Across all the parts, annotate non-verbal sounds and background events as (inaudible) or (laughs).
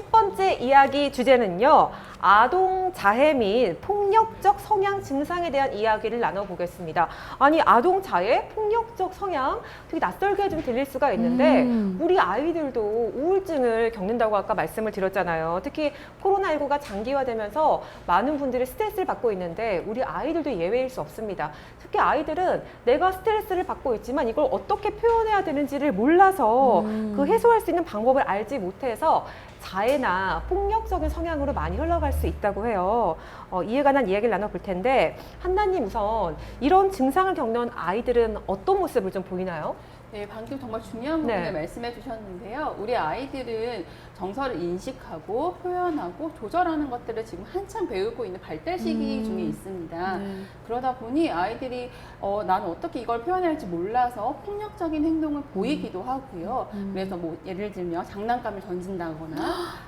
첫 번째 이야기 주제는요. 아동 자해 및 폭력적 성향 증상에 대한 이야기를 나눠보겠습니다. 아니, 아동 자해, 폭력적 성향 되게 낯설게 좀 들릴 수가 있는데 음. 우리 아이들도 우울증을 겪는다고 아까 말씀을 드렸잖아요. 특히 코로나19가 장기화되면서 많은 분들이 스트레스를 받고 있는데 우리 아이들도 예외일 수 없습니다. 특히 아이들은 내가 스트레스를 받고 있지만 이걸 어떻게 표현해야 되는지를 몰라서 음. 그 해소할 수 있는 방법을 알지 못해서 자해나 폭력적인 성향으로 많이 흘러갈 수 있다고 해요. 어, 이에 관한 이야기를 나눠볼 텐데 한나님 우선 이런 증상을 겪는 아이들은 어떤 모습을 좀 보이나요? 네, 방금 정말 중요한 네. 부분을 말씀해 주셨는데요. 우리 아이들은 정서를 인식하고 표현하고 조절하는 것들을 지금 한참 배우고 있는 발달 시기 음. 중에 있습니다. 네. 그러다 보니 아이들이 어, 나는 어떻게 이걸 표현해야 할지 몰라서 폭력적인 행동을 보이기도 하고요. 음. 그래서 뭐 예를 들면 장난감을 던진다거나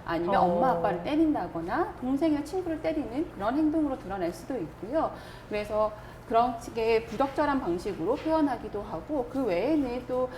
아니면 어. 엄마 아빠를 때린다거나 동생이나 친구를 때리는 그런 행동으로 드러날 수도 있고요. 그래서 그런 식의 부적절한 방식으로 표현하기도 하고 그 외에는 또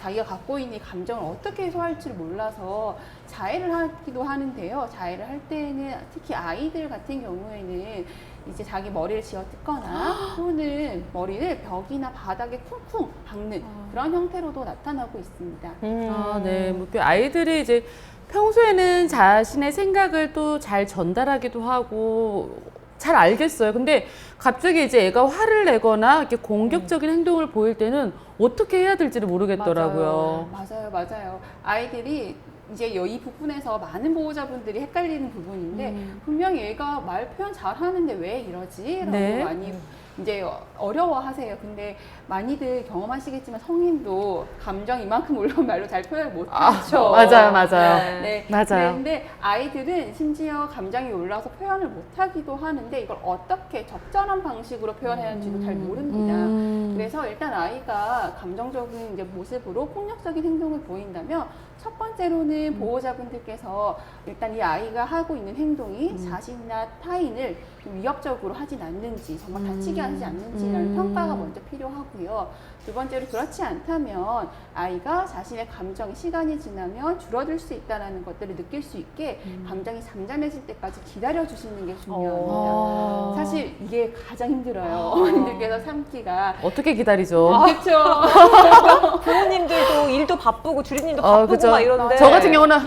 자기가 갖고 있는 이 감정을 어떻게 해소할지를 몰라서 자해를 하기도 하는데요. 자해를 할 때는 특히 아이들 같은 경우에는 이제 자기 머리를 쥐어 뜯거나 (gasps) 또는 머리를 벽이나 바닥에 쿵쿵 박는 그런 형태로도 나타나고 있습니다. 음. 아, 네. 뭐, 그 아이들이 이제 평소에는 자신의 생각을 또 잘 전달하기도 하고 잘 알겠어요. 근데 갑자기 이제 애가 화를 내거나 이렇게 공격적인 행동을 보일 때는 어떻게 해야 될지를 모르겠더라고요. 맞아요, 맞아요. 아이들이 이제 이 부분에서 많은 보호자분들이 헷갈리는 부분인데 음. 분명히 얘가 말 표현 잘하는데 왜 이러지? 라고 네. 많이 이제 어려워하세요. 근데 많이들 경험하시겠지만 성인도 감정 이만큼 올라온 말로 잘 표현을 못하죠. 맞아요, 맞아요. 네. 네, 맞아요. 그런데 아이들은 심지어 감정이 올라서 표현을 못 하기도 하는데 이걸 어떻게 적절한 방식으로 표현해야 하는지도 잘 모릅니다. 음. 그래서 일단 아이가 감정적인 이제 모습으로 폭력적인 행동을 보인다면 첫 번째로는 보호자분들께서 일단 이 아이가 하고 있는 행동이 음. 자신이나 타인을 좀 위협적으로 하진 않는지 정말 다치게 음. 하지 않는지라는 음. 평가가 먼저 필요하고요. 두 번째로 그렇지 않다면 아이가 자신의 감정이 시간이 지나면 줄어들 수 있다는 것들을 느낄 수 있게 음. 감정이 잠잠해질 때까지 기다려 주시는 게 중요합니다. 어. 사실 이게 가장 힘들어요. 어머님들께서 참기가 어떻게 기다리죠? 그렇죠. (laughs) 부모님들도 일도 바쁘고 주린님도 어, 바쁘고 그죠. 막 이런데 저 같은 경우는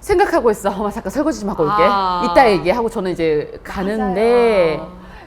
생각하고 있어. 엄마 잠깐 설거지 좀 하고 올게. 아. 이따 얘기하고 저는 이제 가는데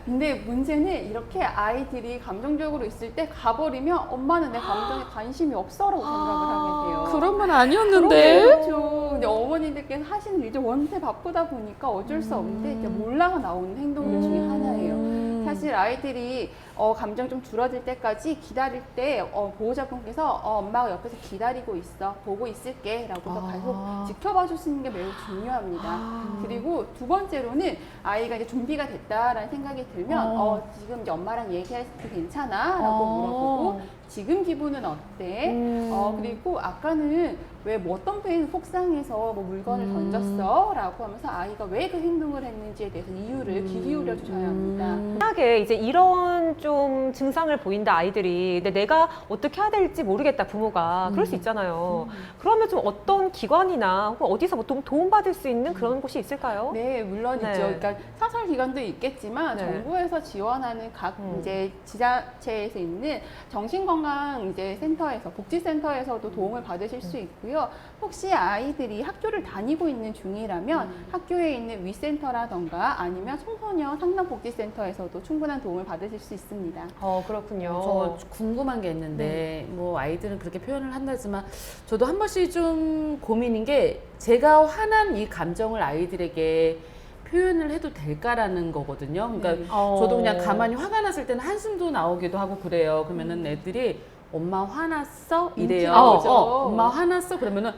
근데 문제는 이렇게 아이들이 감정적으로 있을 때 가버리면 엄마는 내 감정에 관심이 없어라고 생각을 하게 돼요. 그런 건 아니었는데. 그렇죠. 근데 어머니들께서 하시는 일이 원체 바쁘다 보니까 어쩔 수 없는데 이제 몰라가 나오는 행동들 중에 하나예요. 음. 사실 아이들이 어, 감정 좀 줄어들 때까지 기다릴 때 어, 보호자분께서 어, 엄마가 옆에서 기다리고 있어 보고 있을게 라고서 아. 계속 지켜봐 주시는 게 매우 중요합니다 아. 그리고 두 번째로는 아이가 이제 준비가 됐다라는 생각이 들면 어. 어, 지금 이제 엄마랑 얘기할 때 괜찮아 라고 어. 물어보고 지금 기분은 어때 음. 어, 그리고 아까는 왜 뭐 어떤 페인 속상해서 뭐 물건을 음. 던졌어 라고 하면서 아이가 왜 그 행동을 했는지에 대해서 이유를 귀 기울여 주셔야 합니다 음. 만약에 이제 이런 좀 증상을 보인다 아이들이 근데 내가 어떻게 해야 될지 모르겠다 부모가 그럴 수 음. 있잖아요. 그러면 좀 어떤 기관이나 혹은 어디서 보통 도움 받을 수 있는 그런 곳이 있을까요? 네, 물론 네. 있죠. 그러니까 사설 기관도 있겠지만 네. 정부에서 지원하는 각 음. 이제 지자체에서 있는 정신건강 이제 센터에서 복지센터에서도 도움을 받으실 수 있고요. 혹시 아이들이 학교를 다니고 있는 중이라면 음. 학교에 있는 위센터라던가 아니면 청소년 상담복지센터에서도 충분한 도움을 받으실 수 있습니다. 어 그렇군요. 저 궁금한 게 있는데 네. 뭐 아이들은 그렇게 표현을 한다지만 저도 한 번씩 좀 고민인 게 제가 화난 이 감정을 아이들에게 표현을 해도 될까라는 거거든요. 그러니까 네. 어. 저도 그냥 가만히 화가 났을 때는 한숨도 나오기도 하고 그래요. 그러면은 애들이 엄마 화났어? 이래요. 눈치 나오죠. 어, 엄마 화났어? 그러면은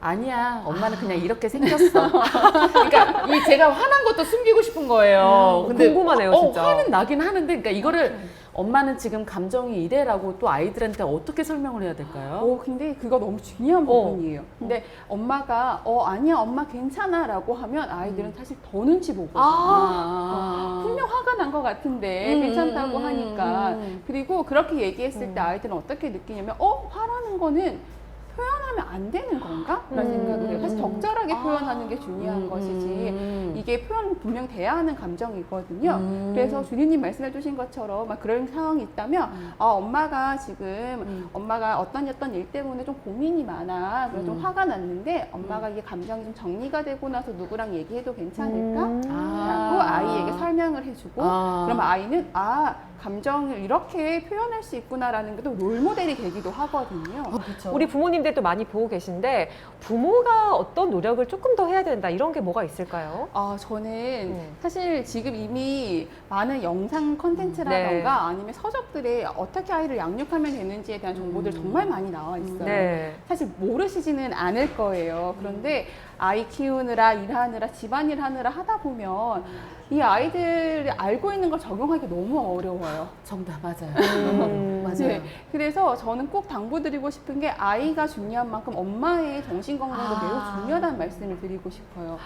아니야. 엄마는 그냥 이렇게 생겼어. (laughs) 그러니까 이 제가 화난 것도 숨기고 싶은 거예요. 음, 궁금하네요, 어, 진짜. 화는 나긴 하는데 그러니까 이거를 엄마는 지금 감정이 이래라고 또 아이들한테 어떻게 설명을 해야 될까요? 오, 근데 그거 너무 중요한 어. 부분이에요. 근데 엄마가 어 아니야 엄마 괜찮아 라고 하면 아이들은 사실 더 눈치 보거든요. 아. 분명 화가 난 것 같은데 음, 괜찮다고 음, 하니까 음. 그리고 그렇게 얘기했을 음. 때 아이들은 어떻게 느끼냐면 어 화라는 거는 표현하면 안 되는 건가? 라는 음. 생각을 해요. 사실 적절하게 아. 표현하는 게 중요한 음, 것이지 음. 이게 표현 분명 돼야 하는 감정이거든요. 음. 그래서 주리님 말씀해 주신 것처럼 막 그런 상황이 있다면 음. 아 엄마가 지금 음. 엄마가 어떤 어떤 일 때문에 좀 고민이 많아 그래서 좀 음. 화가 났는데 엄마가 이게 감정이 좀 정리가 되고 나서 누구랑 얘기해도 괜찮을까? 음. 아. 라고 아 이에게 설명을 해주고 아. 그럼 아이는 아 감정을 이렇게 표현할 수 있구나라는 게 또 롤모델이 되기도 하거든요. 그렇죠. 우리 부모님들도 많이 보고 계신데 부모가 어떤 노력을 조금 더 해야 된다 이런 게 뭐가 있을까요? 아, 저는 음. 사실 지금 이미 많은 영상 컨텐츠라던가 네. 아니면 서적들에 어떻게 아이를 양육하면 되는지에 대한 정보들 음. 정말 많이 나와 있어요. 네. 사실 모르시지는 않을 거예요. 그런데 아이 키우느라 일하느라 집안일 하느라 하다 보면 이 아이들이 알고 있는 걸 적용하기 너무 어려워요. 정답 맞아요. 음. 맞아요. 네, 그래서 저는 꼭 당부드리고 싶은 게 아이가 중요한 만큼 엄마의 정신 건강도 아. 매우 중요하다는 말씀을 드리고 싶어요.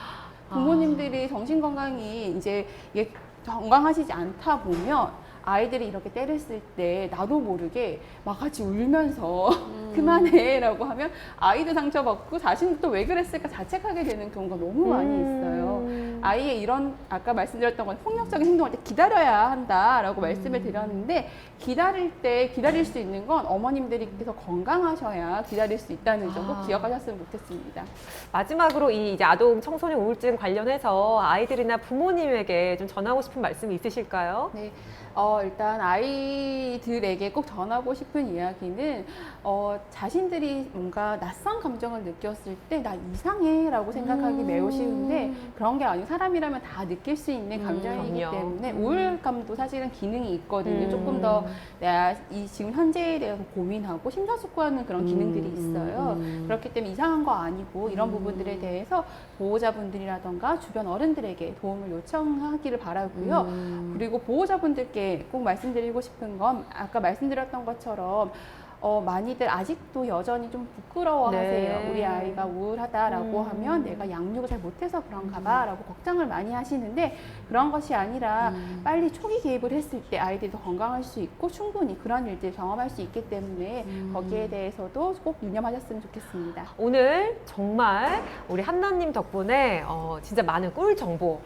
부모님들이 정신 건강이 이제 이게 건강하시지 않다 보면 아이들이 이렇게 때렸을 때 나도 모르게 막 같이 울면서 (laughs) 그만해라고 하면 아이도 상처받고 자신도 또왜 그랬을까 자책하게 되는 경우가 너무 많이 있어요. 음. 아이의 이런 아까 말씀드렸던 건 폭력적인 행동할 때 기다려야 한다라고 말씀을 드렸는데 기다릴 때 기다릴 수 있는 건 어머님들께서 건강하셔야 기다릴 수 있다는 점꼭 아. 기억하셨으면 좋겠습니다. 마지막으로 이 이제 아동 청소년 우울증 관련해서 아이들이나 부모님에게 좀 전하고 싶은 말씀이 있으실까요? 네. 어, 일단 아이들에게 꼭 전하고 싶은 이야기는 어, 자신들이 뭔가 낯선 감정을 느꼈을 때 나 이상해라고 생각하기 음. 매우 쉬운데 그런 게 아니고 사람이라면 다 느낄 수 있는 음, 감정이기 그럼요. 때문에 우울감도 사실은 기능이 있거든요. 음. 조금 더 내가 이 지금 현재에 대해서 고민하고 심사숙고하는 그런 기능들이 음, 있어요. 음. 그렇기 때문에 이상한 거 아니고 이런 음. 부분들에 대해서 보호자분들이라던가 주변 어른들에게 도움을 요청하기를 바라고요. 음. 그리고 보호자분들께 꼭 말씀드리고 싶은 건 아까 말씀드렸던 것처럼 어, 많이들 아직도 여전히 좀 부끄러워하세요. 네. 우리 아이가 우울하다라고 음. 하면 내가 양육을 잘 못해서 그런가 봐라고 걱정을 많이 하시는데 그런 것이 아니라 음. 빨리 초기 개입을 했을 때 아이들이 더 건강할 수 있고 충분히 그런 일들을 경험할 수 있기 때문에 음. 거기에 대해서도 꼭 유념하셨으면 좋겠습니다. 오늘 정말 우리 한나님 덕분에 어, 진짜 많은 꿀 정보,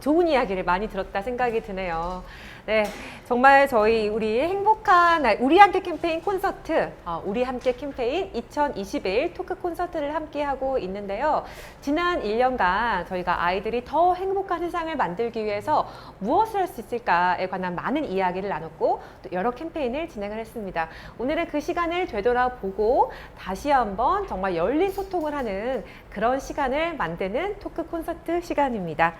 좋은 이야기를 많이 들었다 생각이 드네요. 네, 정말 저희 우리 행복한 날, 우리 함께 캠페인 콘서트, 어, 우리 함께 캠페인 2021 토크 콘서트를 함께 하고 있는데요. 지난 1년간 저희가 아이들이 더 행복한 세상을 만들기 위해서 무엇을 할 수 있을까에 관한 많은 이야기를 나눴고 또 여러 캠페인을 진행을 했습니다. 오늘은 그 시간을 되돌아보고 다시 한번 정말 열린 소통을 하는 그런 시간을 만드는 토크 콘서트 시간입니다.